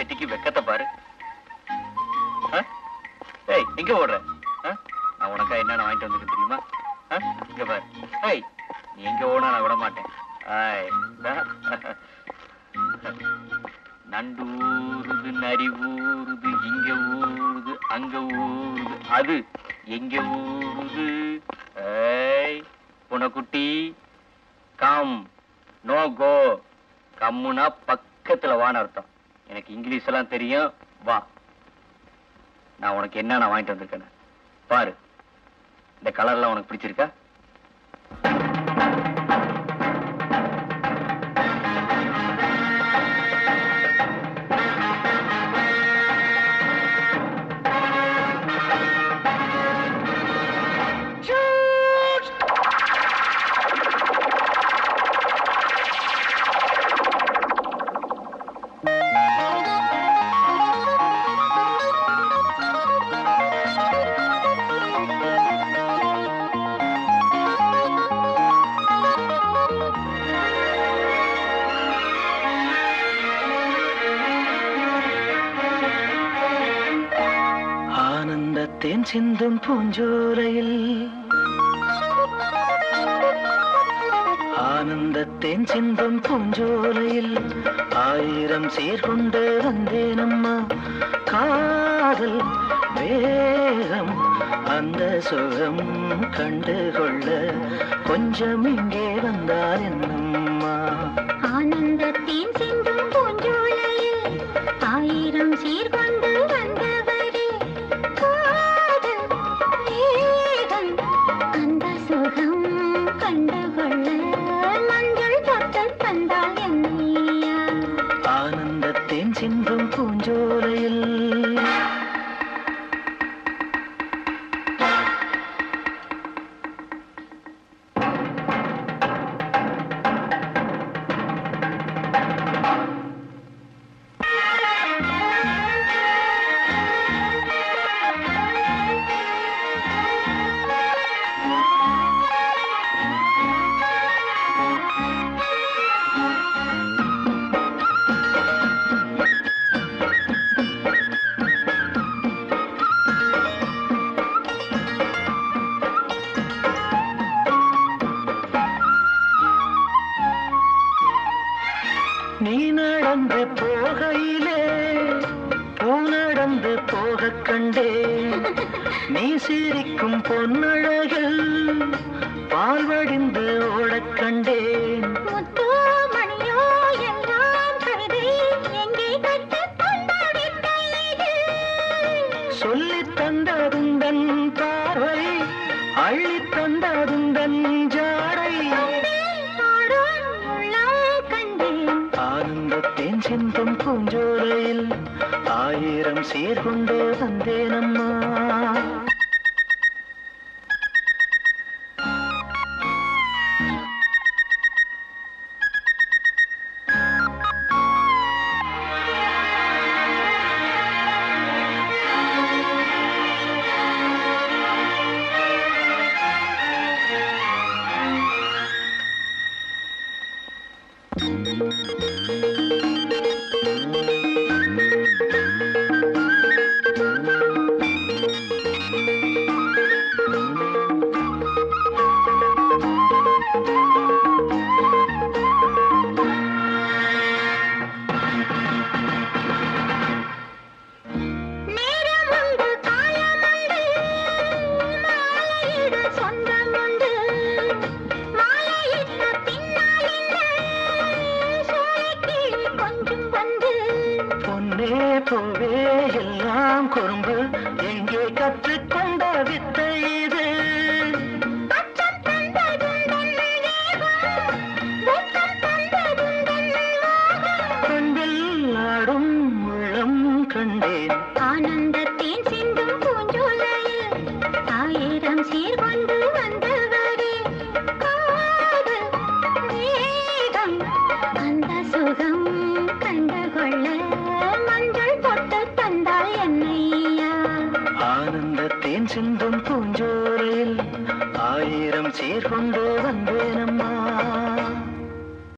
செட்டிக்கு வெக்கத்தை பாரு. ஏய் எங்க ஓடுற? நான் உனக்கா என்னென்ன வாங்கிட்டு வந்துருக்கேன் தெரியுமா? இங்க பாரு. ஏய் நீ எங்க ஓடா நான் விட மாட்டேன் நண்டு நண்டூருது நரி ஊருது இங்க ஊறுது அங்க ஊறுது அது எங்க ஊருது? ஏய் புனக்குட்டி கம். No go. கம்முனா பக்கத்துல வான அர்த்தம். எனக்கு இங்கிலீஷ் எல்லாம் தெரியும். வா. நான் உனக்கு என்ன நான் வாங்கிட்டு வந்திருக்கேன் பாரு. இந்த கலர்லாம் உனக்கு பிடிச்சிருக்கா? தேன் சிந்தும் பூஞ்சோலையில். ஆனந்தத்தேன் சிந்தும் பூஞ்சோலையில். ஆயிரம் சீர்கொண்டு வந்தேனம்மா. காதல் வேகம் அந்த சுகம் கண்டு கொள்ள கொஞ்சம் இங்கே வந்தார் என்னம்மா? ஆனந்தத்தின் நீ நடந்து போகையிலே பூ நடந்து போகக் கண்டேன். நீ சிரிக்கும் பொன்னழகில் பால் வடிந்து ஓடக் கண்டேன். கொண்ட? சொல்லித் தந்ததுந்தன் பார்வை அள்ளித் தந்ததுந்தன் ஜாடை. சிந்தும் பூஞ்சோலையில் ஆயிரம் சீர்கொண்டு வந்தேனம்மா. பூவே எல்லாம் குறும்பு. எங்கே கற்றுக்கொண்ட வித்தை இது? கண்ணில் ஆடும் உள்ளம் கண்டேன். ஆனந்தத்தேன் தேன் சிந்தும் பூஞ்சோரையில் ஆயிரம் சீர் கொண்டு வந்தேனம்மா.